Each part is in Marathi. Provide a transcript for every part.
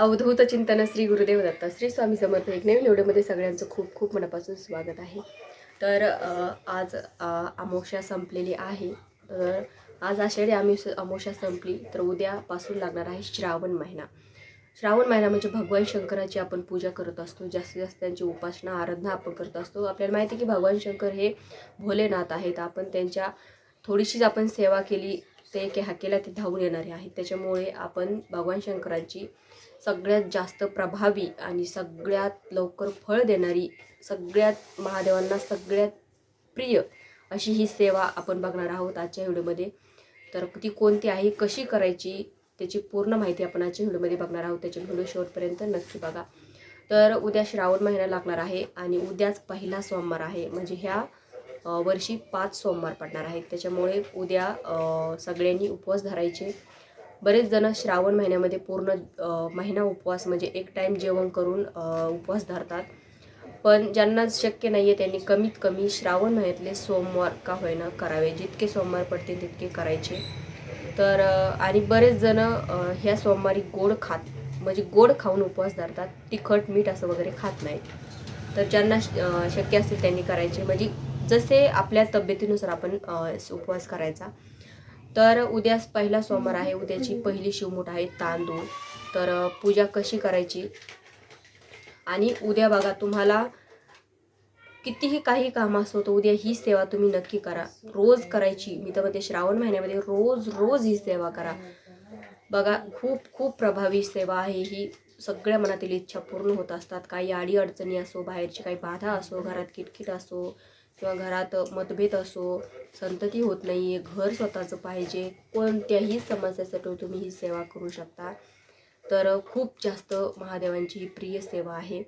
अवधूत चिंतन श्री गुरुदेव दत्त श्री स्वामी समर्थ एक नवीन व्हिडिओमध्ये सगळ्यांचं खूप खूप मनापासून स्वागत आहे. तर आज अ, संपलेली आहे. तर आज आषाढी आम्ही अमावस्या संपली तर उद्यापासून लागणार आहे श्रावण महिना. श्रावण महिना म्हणजे भगवान शंकराची आपण पूजा करत असतो जास्तीत जास्त त्यांची उपासना आराधना आपण करत असतो. आपल्याला माहिती आहे की भगवान शंकर हे भोलेनाथ आहेत. आपण त्यांच्या थोडीशीच आपण सेवा केली ते एके हाकेला ते धावून येणारे आहेत. त्याच्यामुळे आपण भगवान शंकरांची सगळ्यात जास्त प्रभावी आणि सगळ्यात लवकर फळ देणारी सगळ्यात महादेवांना सगळ्यात प्रिय अशी ही सेवा आपण बघणार आहोत आजच्या व्हिडिओमध्ये. तर ती कोणती आहे कशी करायची त्याची पूर्ण माहिती आपण आजच्या व्हिडिओमध्ये बघणार आहोत. त्याच्या व्हिडिओ शेवटपर्यंत नक्की बघा. तर उद्या श्रावण महिना लागणार आहे आणि उद्याच पहिला सोमवार आहे. म्हणजे ह्या वर्षी पाच सोमवार पडणार आहेत. त्याच्यामुळे उद्या सगळ्यांनी उपवास धरायचे. बरेच जण श्रावण महिन्यामध्ये पूर्ण महिना उपवास म्हणजे एक टाईम जेवण करून उपवास धरतात. पण ज्यांना शक्य नाही आहे त्यांनी कमीत कमी श्रावण महिन्यातले सोमवार का होईना करावे. जितके सोमवार पडतील तितके करायचे. तर आणि बरेच जण ह्या सोमवारी गोड खात म्हणजे गोड खाऊन उपवास धरतात. तिखट मीठ असं वगैरे खात नाहीत. तर ज्यांना शक्य असतील त्यांनी करायचे. म्हणजे जसे आपल्या तब्येतीनुसार आपण उपवास करायचा. तर उद्या पहिला सोमवार आहे. उद्याची पहिली शिवमूठ आहे तांदूळ. तर पूजा कशी करायची? आणि उद्या बघा तुम्हाला कितीही काही काम असो तर उद्या ही सेवा तुम्ही नक्की करा. रोज करायची. मी तर म्हणते श्रावण महिन्यामध्ये रोज रोज ही सेवा करा. बघा खूप खूप प्रभावी सेवा आहे ही. सगळ्या मनातील इच्छा पूर्ण होत असतात. काही अडी अडचणी असो बाहेरची काही बाधा असो घरात किटकिट असो किंवा घरात मतभेद असो संतती होत नाही आहे घर स्वतःचं पाहिजे कोणत्याही समस्यासाठी तुम्ही ही सेवा करू शकता. तर खूप जास्त महादेवांची ही प्रिय सेवा आहे.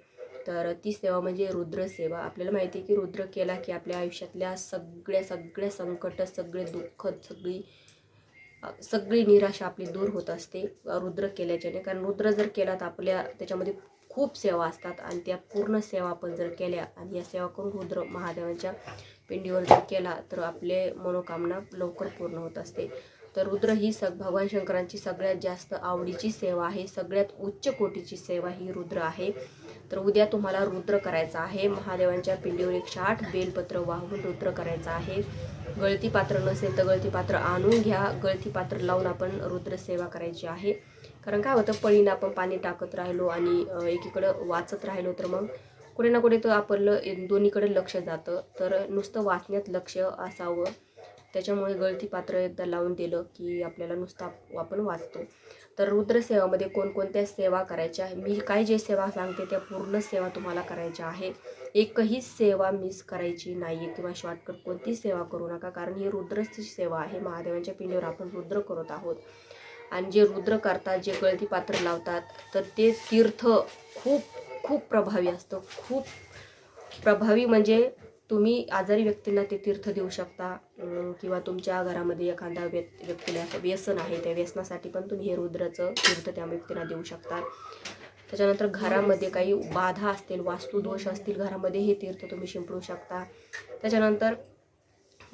तर ती सेवा म्हणजे रुद्र सेवा. आपल्याला माहिती आहे की रुद्र केला की आपल्या आयुष्यातल्या सगळ्या सगळ्या संकट सगळे दुःख सगळी सगळी निराशा आपली दूर होत असते. रुद्र केल्याच्याने. कारण रुद्र जर केला तर आपल्या त्याच्यामध्ये खूप सेवा असतात आणि त्या पूर्ण सेवा आपण जर केल्या आणि या सेवा करून रुद्र महादेवांच्या पिंडीवर जर केला तर आपले मनोकामना लवकर पूर्ण होत असते. तर रुद्र ही सग भगवान शंकरांची सगळ्यात जास्त आवडीची सेवा आहे. सगळ्यात उच्च कोटीची सेवा ही रुद्र आहे. तर उद्या तुम्हाला रुद्र करायचा आहे. महादेवांच्या पिंडीवर एकशे आठ बेलपत्र वाहून रुद्र करायचा आहे. गळती पात्र नसेल तर गळती पात्र आणून घ्या. गळती पात्र लावून आपण रुद्र सेवा करायची आहे. कारण काय होतं पळीनं आपण पाणी टाकत राहिलो आणि एकीकडं वाचत राहिलो तर मग कुठे ना कुठे तर आपलं एक- दोन्हीकडे लक्ष जातं. तर नुसतं वाचण्यात लक्ष असावं. त्याच्यामुळे गळती पात्र एकदा लावून दिलं की आपल्याला नुसतं आपण वाचतो. तर रुद्रसेवामध्ये कोणकोणत्या सेवा करायच्या आहे? मी काय जे सेवा सांगते त्या पूर्ण सेवा तुम्हाला करायच्या आहे एकही सेवा मिस करायची नाही आहे किंवा शॉर्टकट कोणतीच सेवा करू नका. कारण ही रुद्रची सेवा आहे. महादेवांच्या पिंडीवर आपण रुद्र करत आहोत. आणि जे रुद्र करतात जे गळती पात्र लावतात तर ते तीर्थ खूप खूप प्रभावी असतं. खूप प्रभावी म्हणजे तुम्ही आजारी व्यक्तींना ते तीर्थ देऊ शकता. किंवा तुमच्या घरामध्ये एखादा व्य व्यक्तीला असं व्यसन आहे त्या व्यसनासाठी पण तुम्ही हे रुद्राचं तीर्थ त्या व्यक्तींना देऊ शकता. त्याच्यानंतर घरामध्ये काही बाधा असतील वास्तुदोष असतील घरामध्ये हे तीर्थ तुम्ही शिंपडू शकता. त्याच्यानंतर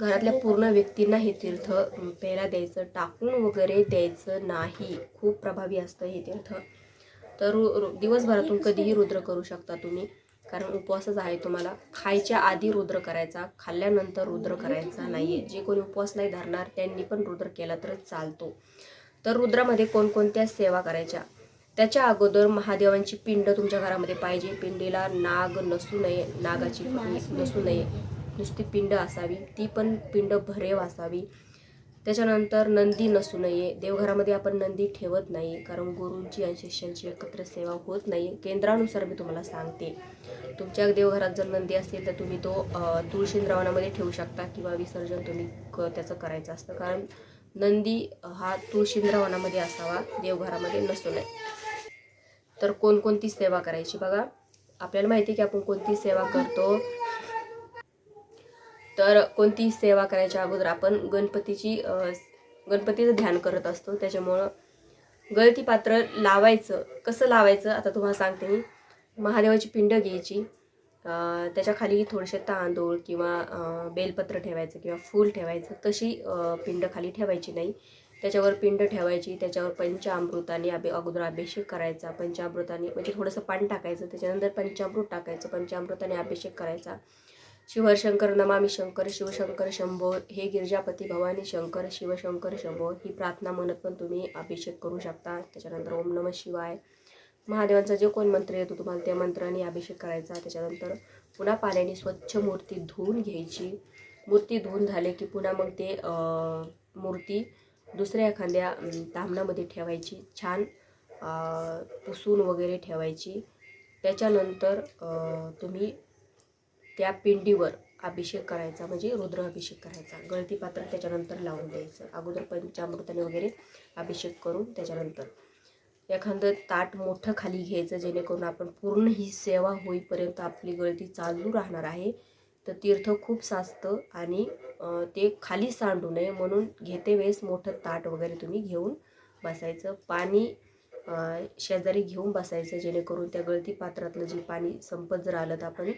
घरातल्या पूर्ण व्यक्तींना हे तीर्थ प्यायला द्यायचं टाकून वगैरे द्यायचं नाही. खूप प्रभावी असतं हे तीर्थ. तर रु- रु- दिवसभरातून कधीही रुद्र करू शकता तुम्ही. कारण उपवासच आहे तुम्हाला. खायच्या आधी रुद्र करायचा खाल्ल्यानंतर रुद्र करायचा नाही आहे जे कोणी उपवास नाही धरणार त्यांनी पण रुद्र केला तर चालतो. तर रुद्रामध्ये कोणकोणत्या सेवा करायच्या? त्याच्या अगोदर महादेवांची पिंड तुमच्या घरामध्ये पाहिजे. पिंडीला नाग नसू नये नागाची नसू नये. नुसती पिंड असावी ती पण पिंड भरेव असावी त्याच्यानंतर नंदी नसू नये. देवघरामध्ये आपण नंदी ठेवत नाही कारण गुरूंची आणि शिष्यांची एकत्र सेवा होत नाही. केंद्रानुसार मी तुम्हाला सांगते. तुमच्या देवघरात जर नंदी असेल तर तुम्ही तो तुळशी द्रावणामध्ये ठेवू शकता किंवा विसर्जन तुम्ही क त्याचं करायचं असतं. कारण नंदी हा तुळशी द्रावणामध्ये असावा देवघरामध्ये नसू नये. तर कोणकोणती सेवा करायची बघा. आपल्याला माहिती आहे की आपण कोणती सेवा करतो? तर कोणतीही सेवा करायच्या अगोदर आपण गणपतीची गणपतीचं ध्यान करत असतो. त्याच्यामुळं गळती पात्र लावायचं. कसं लावायचं? आता तुम्हाला सांगते मी. महादेवाची पिंड घ्यायची. त्याच्याखाली त्याच्याखाली थोडेसे तांदूळ किंवा बेलपत्र ठेवायचं किंवा फूल ठेवायचं. तशी पिंड खाली ठेवायची नाही. त्याच्यावर पिंड ठेवायची. त्याच्यावर पंचामृताने अभि अगोदर अभिषेक करायचा. पंचामृताने म्हणजे थोडंसं पाणी टाकायचं. त्याच्यानंतर पंचामृत टाकायचं. पंचामृताने अभिषेक करायचा. शिवशंकर नमामी शंकर शिवशंकर शंभो हे गिरिजापती भवानी शंकर शिवशंकर शंभो ही प्रार्थना म्हणत पण तुम्ही अभिषेक करू शकता. त्याच्यानंतर ओम नम शिवाय. महादेवांचा जे कोण मंत्र येतो तुम्हाला त्या मंत्राने अभिषेक करायचा. त्याच्यानंतर पुन्हा पाण्याने स्वच्छ मूर्ती धुवून घ्यायची. मूर्ती धुवून झाले की पुन्हा मग ते मूर्ती दुसऱ्या एखाद्या अं, तामणामध्ये ठेवायची. छान पुसून वगैरे ठेवायची. त्याच्यानंतर तुम्ही त्या पिंडीवर अभिषेक करायचा म्हणजे रुद्र अभिषेक करायचा. गळती पात्र त्याच्यानंतर लावून द्यायचं. अगोदर पंचामृताने वगैरे अभिषेक करून त्याच्यानंतर. एखादं ताट मोठं खाली घ्यायचं जेणेकरून आपण पूर्ण ही सेवा होईपर्यंत आपली गळती चालू राहणार आहे. तर तीर्थ खूप साचतं आणि ते खाली सांडू नये म्हणून घेते वेळेस मोठं ताट वगैरे तुम्ही घेऊन बसायचं. पाणी शेजारी घेऊन बसायचं जेणेकरून त्या गळती पात्रातलं जे पाणी संपत जर आलं तर आपण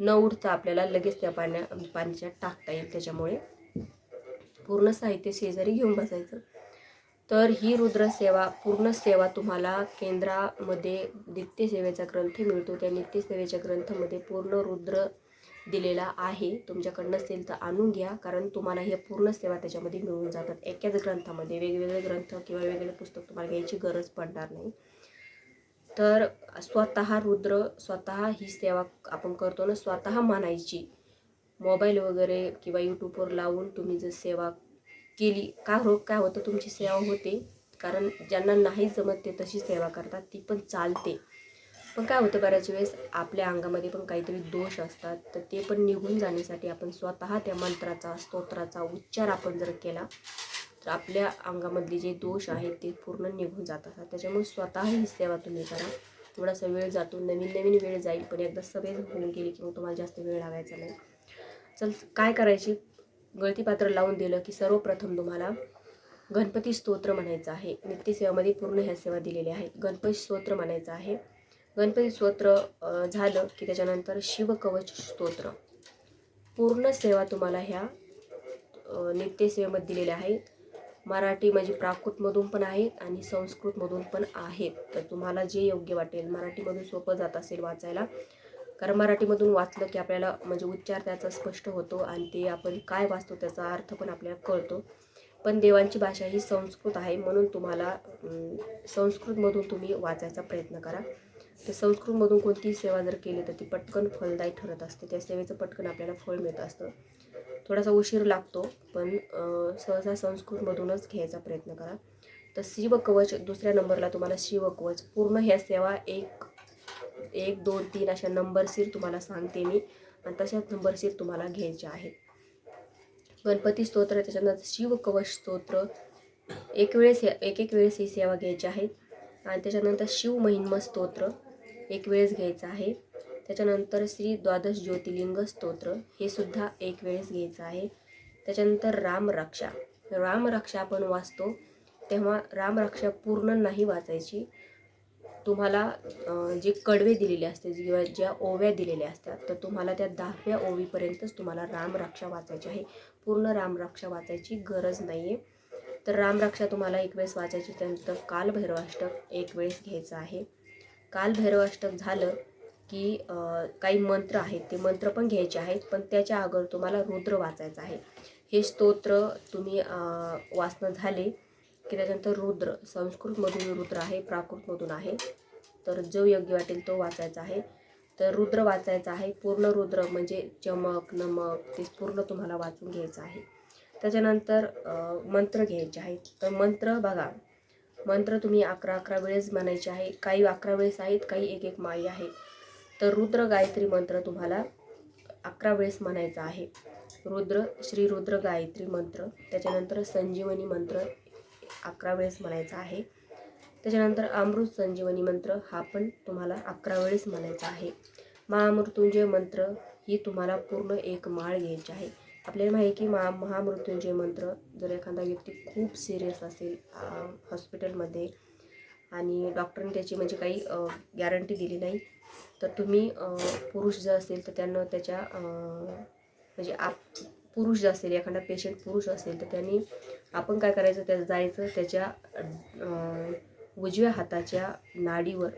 न उठता आपल्याला लगेच त्या पाण्या पाण्याच्यात टाकता येईल त्याच्यामुळे. पूर्ण साहित्य शेजारी घेऊन बसायचं. तर ही रुद्र सेवा पूर्ण सेवा तुम्हाला केंद्रामध्ये नित्यसेवेचा ग्रंथ मिळतो. त्या नित्यसेवेच्या ग्रंथामध्ये पूर्ण रुद्र दिलेला आहे. तुमच्याकडं नसेल तर आणून घ्या कारण तुम्हाला हे पूर्ण सेवा त्याच्यामध्ये मिळून जातात. एकाच ग्रंथामध्ये वेगवेगळे ग्रंथ किंवा वेगवेगळे पुस्तक तुम्हाला घ्यायची गरज पडणार नाही. तर स्वतः रुद्र स्वतः ही सेवा आपण करतो ना स्वतः मानायची. मोबाईल वगैरे किंवा यूट्यूबवर लावून तुम्ही जर सेवा केली का हो काय होतं तुमची सेवा होते? कारण ज्यांना नाही जमत ते तशी सेवा करतात ती पण चालते. पण काय होतं बऱ्याच वेळेस आपल्या अंगामध्ये पण काहीतरी दोष असतात तर ते पण निघून जाण्यासाठी आपण स्वतः त्या मंत्राचा स्तोत्राचा उच्चार आपण जर केला तर आपल्या अंगामधले जे दोष आहेत ते पूर्ण निघून जात असतात त्याच्यामुळे स्वतः ही सेवा तुम्ही करा. थोडासा वेळ जातो नवीन नवीन वेळ जाईल पण एकदा सवय होऊन गेली की मग तुम्हाला जास्त वेळ लागायचा नाही. चल काय करायची? गळती पात्र लावून दिलं की सर्वप्रथम तुम्हाला गणपती स्तोत्र म्हणायचं आहे. नित्यसेवामध्ये पूर्ण ह्या सेवा दिलेल्या आहेत. गणपती स्तोत्र म्हणायचं आहे. गणपती स्तोत्र झालं की त्याच्यानंतर शिवकवच स्तोत्र. पूर्ण सेवा तुम्हाला ह्या नित्यसेवेमध्ये दिलेल्या आहेत. मराठी म्हणजे प्राकृतमधून पण आहेत आणि संस्कृतमधून पण आहेत. तर तुम्हाला जे योग्य वाटेल मराठीमधून सोपं जात असेल वाचायला कारण मराठीमधून वाचलं की आपल्याला म्हणजे उच्चार त्याचा स्पष्ट होतो आणि ते आपण काय वाचतो त्याचा अर्थ पण आपल्याला कळतो. पण देवांची भाषा ही संस्कृत आहे म्हणून तुम्हाला संस्कृतमधून तुम्ही वाचायचा प्रयत्न करा. तर संस्कृतमधून कोणतीही सेवा जर केली तर ती पटकन फलदायी ठरत असते. त्या सेवेचं पटकन आपल्याला फळ मिळत असतं. थोडासा उशीर लागतो पण सहसा संस्कृतमधूनच घ्यायचा प्रयत्न करा. तर शिवकवच दुसऱ्या नंबरला तुम्हाला शिवकवच. पूर्ण ह्या सेवा एक एक दोन तीन अशा नंबरशीर तुम्हाला सांगते मी. आणि तशाच नंबरशीर तुम्हाला घ्यायच्या आहेत. गणपती स्तोत्र त्याच्यानंतर शिवकवच स्तोत्र. एक वेळेस एक एक वेळेस ही सेवा घ्यायची आहे. आणि त्याच्यानंतर शिव महिन्म स्तोत्र एक वेळेस घ्यायचं आहे. त्याच्यानंतर श्री द्वादश ज्योतिलिंग स्तोत्र हे सुद्धा एक वेळेस घ्यायचं आहे. त्याच्यानंतर रामरक्षा रामरक्षा आपण वाचतो. तेव्हा रामरक्षा पूर्ण नाही वाचायची. तुम्हाला जे कडवे दिलेले असते किंवा ज्या ओव्या दिलेल्या असतात तर तुम्हाला त्या दहाव्या ओवीपर्यंतच तुम्हाला रामरक्षा वाचायची आहे. पूर्ण रामरक्षा वाचायची गरज नाही आहे तर रामरक्षा तुम्हाला एक वेळेस वाचायची त्यानंतर कालभैरवाष्टक एक वेळेस घ्यायचं आहे. कालभैरवाष्टक झालं की काही मंत्र आहेत ते मंत्र पण घ्यायचे आहेत पण त्याच्या अगोदर तुम्हाला रुद्र वाचायचं आहे. हे स्तोत्र तुम्ही वाचणं झाले की त्याच्यानंतर रुद्र संस्कृतमधून रुद्र आहे प्राकृतमधून आहे. तर जो योग्य वाटेल तो वाचायचा आहे. तर रुद्र वाचायचा आहे पूर्ण रुद्र म्हणजे चमक नमक ते पूर्ण तुम्हाला वाचून घ्यायचं आहे. त्याच्यानंतर मंत्र घ्यायचे आहेत. तर मंत्र बघा. मंत्र तुम्ही अकरा अकरा वेळेस म्हणायचे आहे. काही अकरा वेळेस आहेत काही एक एक माळी आहे तर रुद्र गायत्री मंत्र तुम्हाला अकरा वेळेस म्हणायचा आहे. रुद्र श्री रुद्र गायत्री मंत्र. त्याच्यानंतर संजीवनी मंत्र अकरा वेळेस म्हणायचा आहे. त्याच्यानंतर अमृत संजीवनी मंत्र हा पण तुम्हाला अकरा वेळेस म्हणायचा आहे. महामृत्युंजय मंत्र ही तुम्हाला पूर्ण एक माळ घ्यायची आहे. आपल्याला माहिती की महा महामृत्युंजय मंत्र जर एखादा व्यक्ती खूप सिरियस असेल हॉस्पिटलमध्ये आणि डॉक्टरने त्याची म्हणजे काही गॅरंटी दिली नाही. तर तुम्ही पुरुष जर असेल तर त्यांना त्याच्या म्हणजे आप पुरुष जर असेल एखादा पेशंट पुरुष असेल तर त्यांनी आपण काय करायचं त्या जायचं त्याच्या उजव्या हाताच्या नाडीवर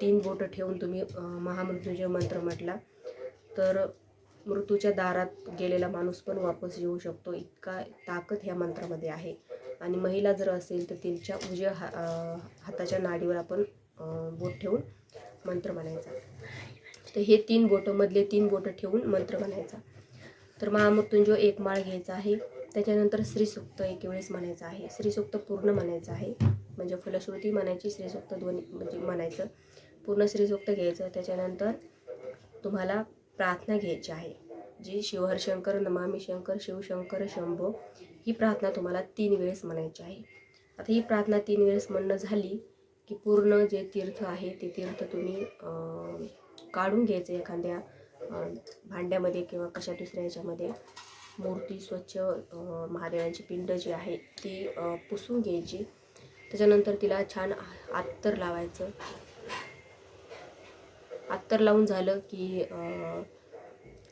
तीन बोटं ठेवून तुम्ही अं, महामृत्युंजय मंत्र म्हटला. तर मृत्यूच्या दारात गेलेला माणूस पण वापस येऊ शकतो. इतका ताकद ह्या मंत्रामध्ये आहे. आणि महिला जर असेल तर तिच्या उजव्या हा हाताच्या नाडीवर आपण बोट ठेवून मंत्र म्हणायचा. तर हे तीन बोटं मधले तीन बोटं ठेवून मंत्र म्हणायचा. तर महामृत्युंजय एक माळ घ्यायचा आहे. त्याच्यानंतर श्रीसुक्त एक वेळेस म्हणायचं आहे. श्रीसुक्त पूर्ण म्हणायचं आहे. म्हणजे फलश्रुती म्हणायची श्रीसुक्त दोन्ही म्हणजे म्हणायचं. पूर्ण श्रीसुक्त घ्यायचं. त्याच्यानंतर तुम्हाला प्रार्थना घ्यायची आहे. जी शिवहर शंकर नमामी शंकर शिवशंकर शंभो ही प्रार्थना तुम्हाला तीन वेळेस म्हणायची आहे. आता ही प्रार्थना तीन वेळेस म्हणणं झाली की पूर्ण जे तीर्थ आहे ते तीर्थ तुम्ही काढून घ्यायचं एखाद्या भांड्यामध्ये किंवा कशा दुसऱ्या याच्यामध्ये. मूर्ती स्वच्छ महादेवांची पिंड जी आहे ती पुसून घ्यायची. त्याच्यानंतर तिला छान आत्तर लावायचं. अत्तर लावून झालं की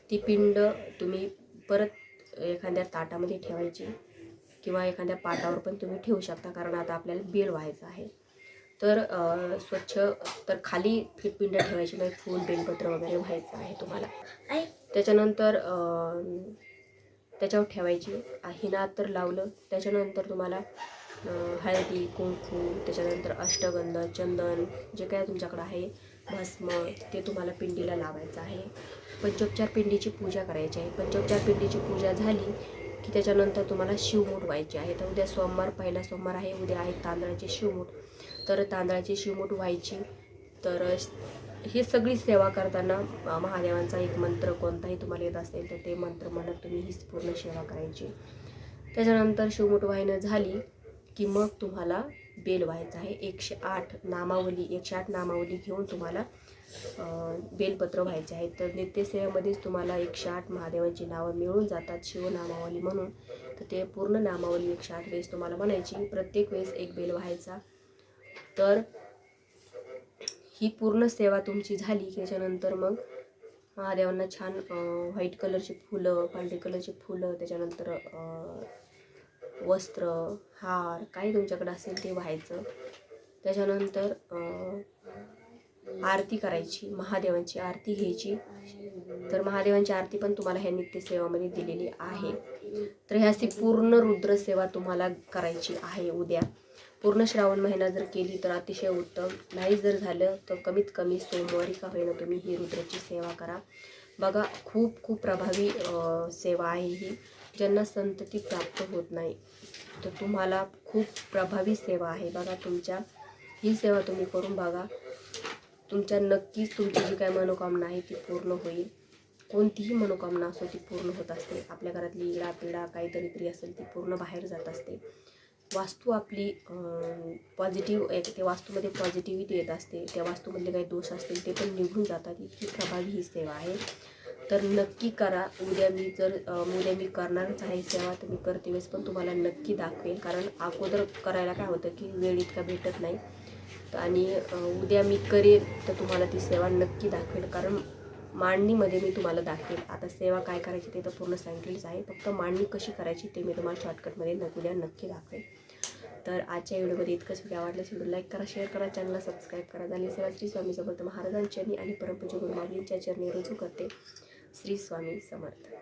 ती पिंड तुम्ही परत एखाद्या ताटामध्ये ठेवायची किंवा एखाद्या पाटावर पण तुम्ही ठेवू शकता कारण आता आपल्याला बेल व्हायचं आहे. तर स्वच्छ तर खाली पिंड ठेवायची नाही फूल बेलपत्र वगैरे व्हायचं आहे तुम्हाला. त्याच्यानंतर त्याच्यावर ठेवायची. हिना अत्तर लावलं त्याच्यानंतर तुम्हाला हळदी कुंकू त्याच्यानंतर अष्टगंध चंदन जे काय तुमच्याकडं आहे भस्म ते तुम्हाला पिंडीला लावायचं आहे. पंचोपचार पिंडीची पूजा करायची आहे. पंचोपचार पिंडीची पूजा झाली की त्याच्यानंतर तुम्हाला शिवमूठ व्हायची आहे. तर उद्या सोमवार पहिला सोमवार आहे उद्या आहे तांदळाची शिवमूठ. तर तांदळाची शिवमूठ व्हायची. तर ही सगळी सेवा करताना महादेवांचा एक मंत्र कोणताही तुम्हाला येत असेल तर ते मंत्र म्हणत तुम्ही ही पूर्ण सेवा करायची. त्याच्यानंतर शिवमूठ वाहिनं झाली की मग तुम्हाला बेल व्हायचं आहे. एकशे आठ नामावली एकशे आठ नामावली घेऊन तुम्हाला बेलपत्र व्हायचे आहेत. तर नित्यसेवेमध्येच तुम्हाला एकशे आठ महादेवांची नावं मिळून जातात शिवनामावली म्हणून. तर ते पूर्ण नामावली एकशे आठ वेळेस तुम्हाला म्हणायची प्रत्येक वेळेस एक बेल व्हायचा. तर ही पूर्ण सेवा तुमची झाली की त्याच्यानंतर मग महादेवांना छान व्हाईट कलरची फुलं पांढरी कलरची फुलं त्याच्यानंतर वस्त्र हार काही तुमच्याकडे असेल ते व्हायचं. त्याच्यानंतर आरती करायची महादेवांची आरती घ्यायची. तर महादेवांची आरती पण तुम्हाला ह्या नित्यसेवामध्ये दिलेली आहे. तर ह्या अशी पूर्ण रुद्रसेवा तुम्हाला करायची आहे उद्या. पूर्ण श्रावण महिना जर केली तर अतिशय उत्तम. नाही जर झालं तर कमीत कमी सोमवारी का होईना तुम्ही ही रुद्राची सेवा करा. बघा खूप खूप प्रभावी सेवा आहे ही. ज्यांना संतती प्राप्त होत नाही तर तुम्हाला खूप प्रभावी सेवा आहे. बघा तुमच्या ही सेवा तुम्ही करून बघा. तुमच्या नक्कीच तुमची जी काय मनोकामना आहे ती पूर्ण होईल. कोणतीही मनोकामना असो ती पूर्ण होत असते. आपल्या घरातली इडा पिडा काही दरिद्री असेल ती पूर्ण बाहेर जात असते. वास्तू आपली पॉझिटिव्ह एक त्या वास्तूमध्ये पॉझिटिव्हिटी येत असते. त्या वास्तूमधले काही दोष असतील ते पण निघून जातात. इतकी प्रभावी ही सेवा आहे. तर नक्की करा. उद्या मी जर उद्या मी करणारच आहे सेवा तर मी करते वेळेस पण तुम्हाला नक्की दाखवेल कारण अगोदर करायला काय होतं की वेळ इतका भेटत नाही. आणि उद्या मी करेन तर तुम्हाला ती सेवा नक्की दाखवेल. कारण मांडणीमध्ये मी तुम्हाला दाखवेल. आता सेवा काय करायची ते तर पूर्ण सांगितलेलीच आहे. फक्त मांडणी कशी करायची ते मी तुम्हाला शॉर्टकटमध्ये न उद्या नक्की दाखवेल. तर आजच्या व्हिडिओमध्ये इतकंच. व्हिडिओ आवडल्यास व्हिडिओ लाईक करा शेअर करा चॅनलला सबस्क्राईब करा. झाली सेवा श्री स्वामी समर्थ महाराजांच्या चरणी आणि परमपूज्य गुरुमाऊलींच्या चरणी रुजू करते. श्री स्वामी समर्थ.